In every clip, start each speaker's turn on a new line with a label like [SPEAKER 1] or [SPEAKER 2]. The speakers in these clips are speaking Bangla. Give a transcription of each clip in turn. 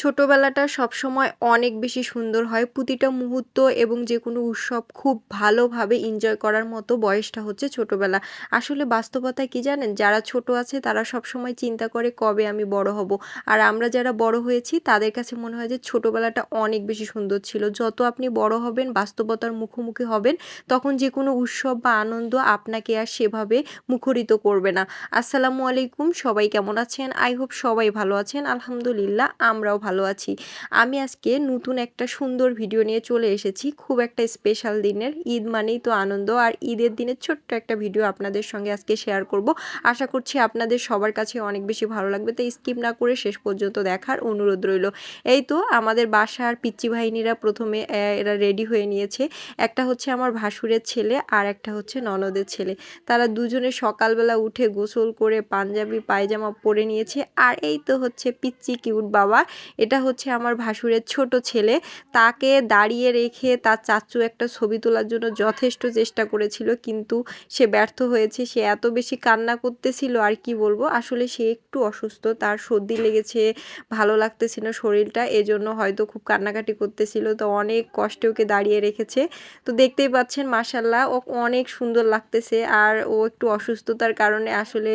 [SPEAKER 1] ছোটোবেলাটা সবসময় অনেক বেশি সুন্দর হয়। প্রতিটা মুহূর্ত এবং যে কোনো উৎসব খুব ভালোভাবে এনজয় করার মতো বয়সটা হচ্ছে ছোটোবেলা। আসলে বাস্তবতা কি জানেন? যারা ছোট আছে তারা সবসময় চিন্তা করে কবে আমি বড় হব। আর আমরা যারা বড় হয়েছি তাদের কাছে মনে হয় যে ছোটোবেলাটা অনেক বেশি সুন্দর ছিল। যত আপনি বড় হবেন, বাস্তবতার মুখোমুখি হবেন, তখন যে কোনো উৎসব বা আনন্দ আপনাকে আর সেভাবে মুখরিত করবে না। আসসালামু আলাইকুম, সবাই কেমন আছেন? আই হোপ সবাই ভালো আছেন। আলহামদুলিল্লাহ, আমরাও ভালো আছি। আমি আজকে নতুন একটা সুন্দর ভিডিও নিয়ে চলে এসেছি। খুব একটা স্পেশাল দিনের। ঈদ মানেই তো আনন্দ। আর ঈদের দিনের ছোট্ট একটা ভিডিও আপনাদের সঙ্গে আজকে শেয়ার করব। আশা করছি আপনাদের সবার কাছে অনেক বেশি ভালো লাগবে। তো স্কিপ না করে শেষ পর্যন্ত দেখার অনুরোধ রইল। এই তো আমাদের বাসার পিচ্চি বাহিনীরা প্রথমে এরা রেডি হয়ে নিয়েছে। একটা হচ্ছে আমার ভাসুরের ছেলে আর একটা হচ্ছে ননদের ছেলে। তারা দুজনে সকালবেলা উঠে গোসল করে পাঞ্জাবি, পায়জামা পরে নিয়েছে। আর এই তো হচ্ছে পিচ্চি কিউট বাবা। এটা হচ্ছে আমার ভাসুরের ছোট ছেলে। তাকে দাঁড়িয়ে রেখে তার চাচু একটা ছবি তোলার জন্য যথেষ্ট চেষ্টা করেছিল, কিন্তু সে ব্যর্থ হয়েছে। সে এত বেশি কান্না করতেছিল, আর কি বলব? আসলে সে একটু অসুস্থ, তার সর্দি লেগেছে, ভালো লাগতেছিল শরীরটা, এজন্য হয়তো খুব কান্নাকাটি করতেছিল। তো অনেক কষ্টে ওকে দাঁড়িয়ে রেখেছে। তো দেখতেই পাচ্ছেন মাসাল্লাহ ও অনেক সুন্দর লাগতেছে। আর ও একটু অসুস্থতার কারণে আসলে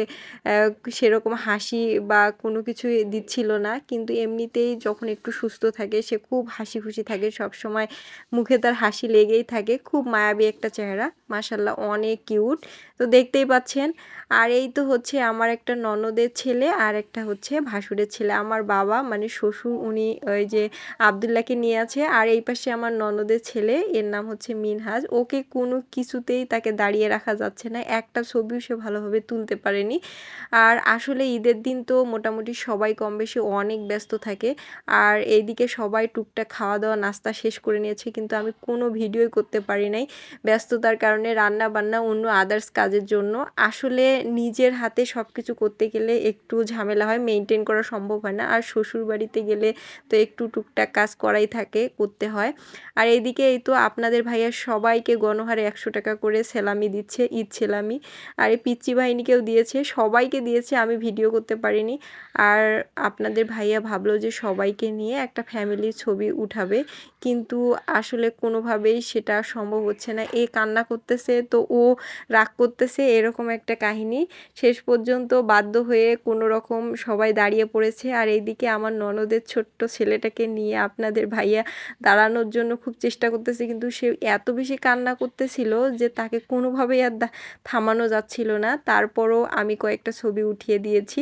[SPEAKER 1] সেরকম হাসি বা কোনো কিছুই দিচ্ছিল না। কিন্তু এমনিতেই যখন একটু সুস্থ থাকে, সে খুব হাসি খুশি থাকে সব সময় মুখে তার হাসি লেগেই থাকে। খুব মায়াবী একটা চেহারা মাসাল্লাহ অনেক কিউট। তো দেখতেই পাচ্ছেন, আর এই তো হচ্ছে আমার একটা ননদের ছেলে, আর একটা হচ্ছে ভাসুরের ছেলে। আমার বাবা মানে শ্বশুর, উনি ওই যে আবদুল্লাহকে নিয়ে আছে, আর এই পাশে আমার ননদের ছেলে, এর নাম হচ্ছে মিনহাজ। ওকে কোনো কিছুতেই তাকে দাঁড়িয়ে রাখা যাচ্ছে না, একটা ছবিও সে ভালোভাবে তুলতে পারেনি। আর আসলে ঈদের দিন তো মোটামুটি সবাই কম বেশি অনেক ব্যস্ত থাকে আর এইদিকে সবাই টুকটাক খাওয়া দাওয়া নাস্তা শেষ করে নিয়েছে, কিন্তু আমি কোনো ভিডিওই করতে পারি নাই ব্যস্ততার কারণে রান্না বান্না অন্য আদার্স কাজের জন্য। আসলে নিজের হাতে সব কিছু করতে গেলে একটু ঝামেলা হয় মেনটেন করা সম্ভব হয় না। আর শ্বশুর বাড়িতে গেলে তো একটু টুকটাক কাজ করাই থাকে, করতে হয়। আর এইদিকে এই তো আপনাদের ভাইয়া সবাইকে গণহারে একশো টাকা করে সেলামি দিচ্ছে, ঈদ সেলামি। আর এই পিচ্চি বাহিনীকেও দিয়েছে, সবাইকে দিয়েছে, আমি ভিডিও করতে পারিনি। আর আপনাদের ভাইয়া ভাবলো যে সবাইকে নিয়ে একটা ফ্যামিলির ছবি উঠাবে। কিন্তু আসলে কোনোভাবেই সেটা সম্ভব হচ্ছে না। এ কান্না করতেছে, তো ও রাগ করতেছে, এরকম একটা কাহিনী। শেষ পর্যন্ত বাধ্য হয়ে কোনো রকম সবাই দাঁড়িয়ে পড়েছে। আর এইদিকে আমার ননদের ছোট্ট ছেলেটাকে নিয়ে আপনাদের ভাইয়া দাঁড়ানোর জন্য খুব চেষ্টা করতেছে। কিন্তু সে এত বেশি কান্না করতেছিল যে তাকে কোনোভাবেই আর থামানো যাচ্ছিল না। তারপরও আমি কয়েকটা ছবি উঠিয়ে দিয়েছি।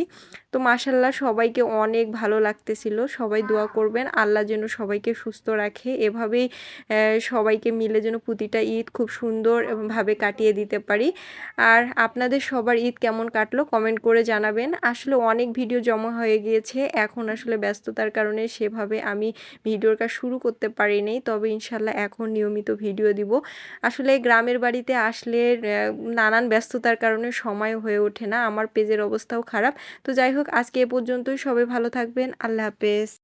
[SPEAKER 1] তো মাসাল্লাহ সবাইকে অনেক ভালো লাগতেছিল। সবাই দোয়া করবেন। আল্লাহ যেন সবাইকে সুস্থ রাখে। এভাবেই সবাইকে মিলে যেন প্রতিটা ঈদ খুব সুন্দরভাবে কাটিয়ে দিতে পারি। আর আপনাদের সবার ঈদ কেমন কাটলো কমেন্ট করে জানাবেন। আসলে অনেক ভিডিও জমা হয়ে গিয়েছে। এখন আসলে ব্যস্ততার কারণে সেভাবে আমি ভিডিওর কাজ শুরু করতে পারিনি তবে ইনশাল্লাহ এখন নিয়মিত ভিডিও দিব। আসলে গ্রামের বাড়িতে আসলে নানান ব্যস্ততার কারণে সময় হয়ে ওঠে না। আমার পেজের অবস্থাও খারাপ। তো যাই হোক, আজকে এ পর্যন্তই। সবাই ভালো থাকবেন। আল্লাহ হাফেজ।